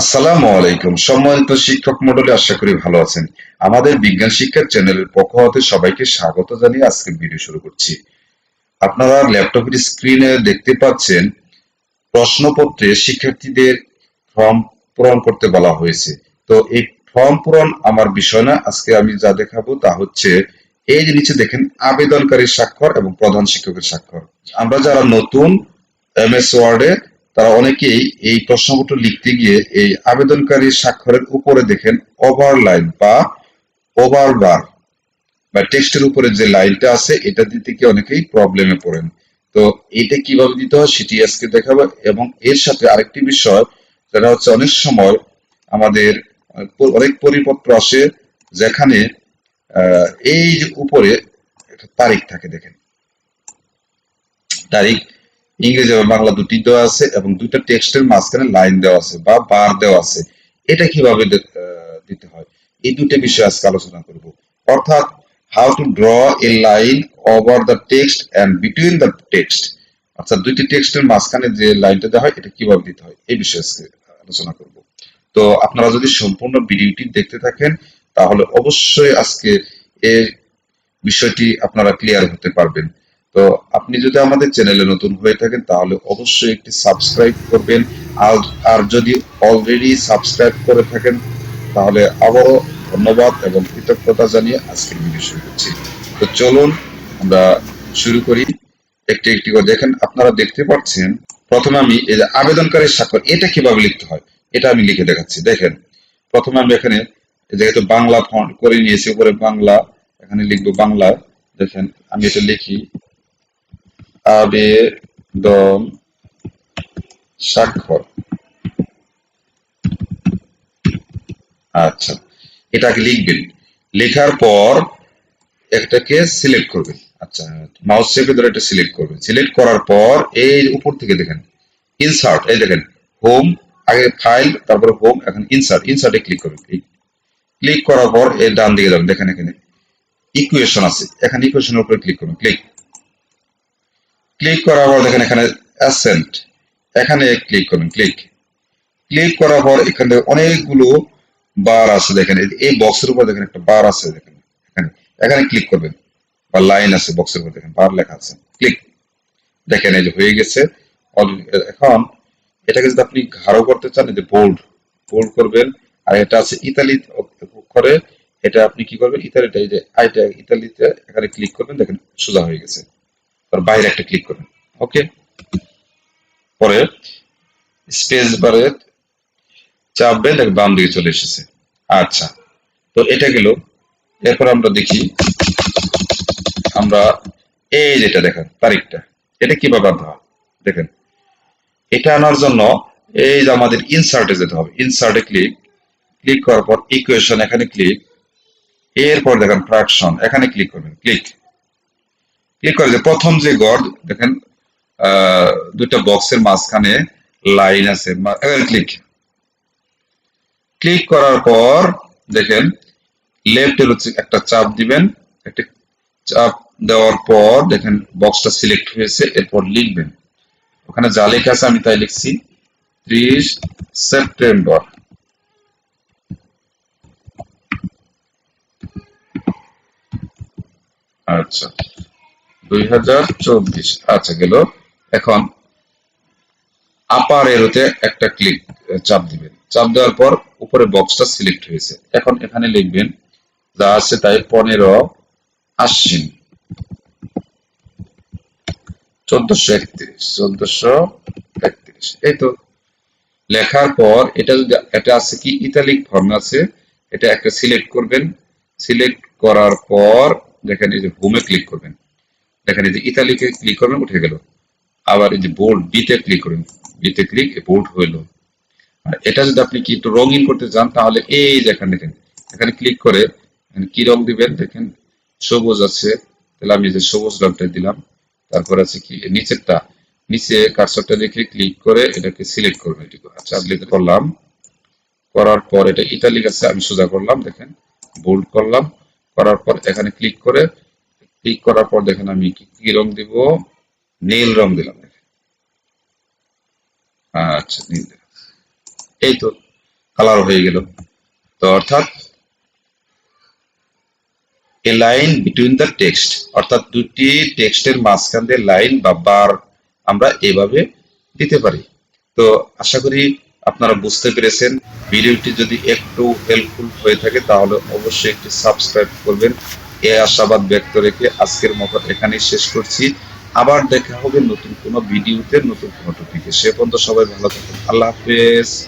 আসসালামু আলাইকুম। সম্মানিত শিক্ষক মণ্ডলী, আশা করি ভালো আছেন। আমাদের বিজ্ঞান শিক্ষার চ্যানেলের পক্ষ হতে সবাইকে স্বাগত জানিয়ে আজকের ভিডিও শুরু করছি। আপনারা ল্যাপটপের স্ক্রিনে দেখতে পাচ্ছেন, প্রশ্নপত্রে শিক্ষার্থীদের ফর্ম পূরণ করতে বলা হয়েছে। তো এই ফর্ম পূরণ আমার বিষয় না, আজকে আমি যা দেখাবো তা হচ্ছে, এই যে নিচে দেখেন, আবেদনকারীর স্বাক্ষর এবং প্রধান শিক্ষকের স্বাক্ষর। আমরা যারা নতুন এম এস ওয়ার্ডে তারা অনেকেই এই প্রশ্নপত্র লিখতে গিয়ে এই আবেদনকারীর স্বাক্ষরের উপরে দেখেন ওভারলাইন বা ওভারবার বা টেক্সটের উপরে যে লাইনটা আছে, এটা দিতে গিয়ে অনেকেই প্রবলেমে পড়েন। তো এটা কীভাবে দিতে হয় সেটি আজকে দেখাবো এবং এর সাথে আরেকটি বিষয়, সেটা হচ্ছে অনেক সময় আমাদের অনেক পরিপত্র আসে যেখানে এই উপরে একটা তারিখ থাকে দেখেন। তারিখ ইংরেজি এবং বাংলা দুটি দেওয়া আছে এবং দুইটা টেক্সটের মাঝখানে লাইন দেওয়া আছে বা বার দেওয়া আছে। এটা কীভাবে দিতে হয়? এই দুটো বিষয়ে আজকে আলোচনা করব। অর্থাৎ how to draw a line over the text and between the text অর্থাৎ, দুইটি টেক্সটের মাঝখানে যে লাইনটা দেওয়া হয়, এটা কীভাবে দিতে হয়? এই বিষয়ে আজকে আলোচনা করব। তো, আপনারা যদি সম্পূর্ণ ভিডিওটি দেখতে থাকেন, তাহলে অবশ্যই আজকে এর বিষয়টি আপনারা ক্লিয়ার হতে পারবেন। তো আপনি যদি আমাদের চ্যানেলে নতুন হয়ে থাকেন, তাহলে অবশ্যই একটি সাবস্ক্রাইব করবেন। আর আর যদি অলরেডি সাবস্ক্রাইব করে থাকেন, তাহলে আবারও ধন্যবাদ এবং কৃতজ্ঞতা জানিয়ে আজকের ভিডিও শুরু করছি। তো চলুন আমরা শুরু করি। একটি একটি করে দেখেন, আপনারা দেখতে পাচ্ছেন, প্রথমে আমি এই যে আবেদনকারীর স্বাক্ষর, এটা কীভাবে লিখতে হয়? এটা আমি লিখে দেখাচ্ছি, দেখেন। প্রথমে আমি এখানে, যেহেতু বাংলা ফন্ট করে নিয়েছি, উপরে বাংলা, এখানে লিখব বাংলা, দেখেন, আমি এটা লিখি। আবেদন স্বাক্ষর। আচ্ছা এটাকে লিখবেন। লেখার পর একটাকে সিলেক্ট করবেন। আচ্ছা মাউস চেপে ধরে এটা সিলেক্ট করবেন। সিলেক্ট করার পর এই উপর থেকে দেখেন ইনসার্ট এই দেখেন হোম আগে ফাইল তারপরে হোম এখন ইনসার্ট ইনসার্টে ক্লিক করবেন। ক্লিক করার পর এর ডান দিকে যাবেন। দেখেন এখানে ইকুয়েশন আছে। এখানে ইকুয়েশনের উপরে ক্লিক করবেন। ক্লিক ক্লিক করার পর দেখেন এখানে অ্যাসেন্ট। এখানে ক্লিক করবেন, ক্লিক। ক্লিক করার পর এখানে অনেকগুলো বার আছে দেখেন। এই- বক্সের উপর দেখেন একটা বার আছে দেখেন। এখানে এখানে ক্লিক করবেন। বা লাইন আছে বক্সের উপর দেখেন, বার লেখা আছে। ক্লিক। দেখেন এই যে হয়ে গেছে। এখন এটাকে যদি আপনি গাঢ় করতে চান যে বোল্ড বোল্ড করবেন। আর এটা আছে ইতালি করে এটা আপনি কি করবেন? ইতালিটা, এই যে আইটা ইতালিতে এখানে ক্লিক করবেন। দেখেন সোজা হয়ে গেছে। তার বাইরে একটা ক্লিক করবেন ওকে পরে স্পেস বারে চাপবেন দেখেন, বাম দিকে চলে এসেছে। আচ্ছা তো এটা গেল। এরপর আমরা দেখি, আমরা এই যেটা দেখেন, তারিখটা, এটা কীভাবে আনতে হয়? দেখেন, এটা আনার জন্য এই যে আমাদের ইনসার্টে যেতে হবে। ইনসার্টে ক্লিক ক্লিক করার পর ইকুয়েশন এখানে ক্লিক এরপর দেখেন ফ্র্যাকশন এখানে ক্লিক করবেন। ক্লিক ক্লিক করে যে প্রথম যে গড়, দেখেন দুইটা বক্সের মাঝখানে লাইন আছে। ক্লিক ক্লিক করার পর, দেখেন লেফটের হচ্ছে একটা চাপ দিবেন। একটা চাপ দেওয়ার পর, দেখেন, বক্সটা সিলেক্ট হয়েছে, এরপর লিখবেন। ওখানে যা লেখা আছে, আমি তাই লিখছি। ত্রিশ সেপ্টেম্বর। আচ্ছা। দুই হাজার চব্বিশ। আচ্ছা গেল। এখন আপার এরোতে একটা ক্লিক চাপ দিবেন। চাপ দেওয়ার পর উপরে বক্সটা সিলেক্ট হয়েছে। এখন এখানে লিখবেন, যা আছে তাই পনেরো আশ্বিন। চোদ্দশো একত্রিশ চোদ্দশো একত্রিশ। এই তো লেখার পর এটা যদি, এটা আছে কি এটা একটা সিলেক্ট করবেন। সিলেক্ট করার পর ক্লিক করবেন। দেখেন এই যে ইতালিকে ক্লিক করবেন উঠে গেল। আবার এই যে বোল্ড বিতে ক্লিক করবেন বিতে ক্লিক বোল্ড হইল। আর এটা যদি আপনি কি একটু রঙিন করতে চান, তাহলে এই যে এখানে দেখেন, এখানে ক্লিক করে কি রং দিবেন? দেখেন, সবুজ আছে। তাহলে আমি যে সবুজ রংটা দিলাম, তারপর আছে কি নিচেরটা। নিচে কার্সরটা রেখে ক্লিক করে এটাকে সিলেক্ট করবেন এটি আচ্ছা এটা করলাম। করার পর এটা ইতালিক আছে আমি সোজা করলাম, দেখেন বোল্ড করলাম। করার পর এখানে ক্লিক করে ক্লিক করার পর দেখেন আমি কি রং দিব? নীল রং দিলাম আচ্ছা নীল এই তো কালার হয়ে গেল। তো অর্থাৎ a line between the text অর্থাৎ দুটি টেক্সটের মাঝখান দিয়ে লাইন বা বার আমরা এভাবে দিতে পারি। তো আশা করি আপনারা বুঝতে পেরেছেন। ভিডিওটি যদি একটু হেল্পফুল হয়ে থাকে, তাহলে অবশ্যই একটি সাবস্ক্রাইব করবেন। এ আশাবাদ ব্যক্ত রেখে আজকের মতো এখানেই শেষ করছি। আবার দেখা হবে নতুন কোনো ভিডিওতে, নতুন কোনো টপিকে সে পর্যন্ত সবাই ভালো থাকুন। আল্লাহ হাফেজ।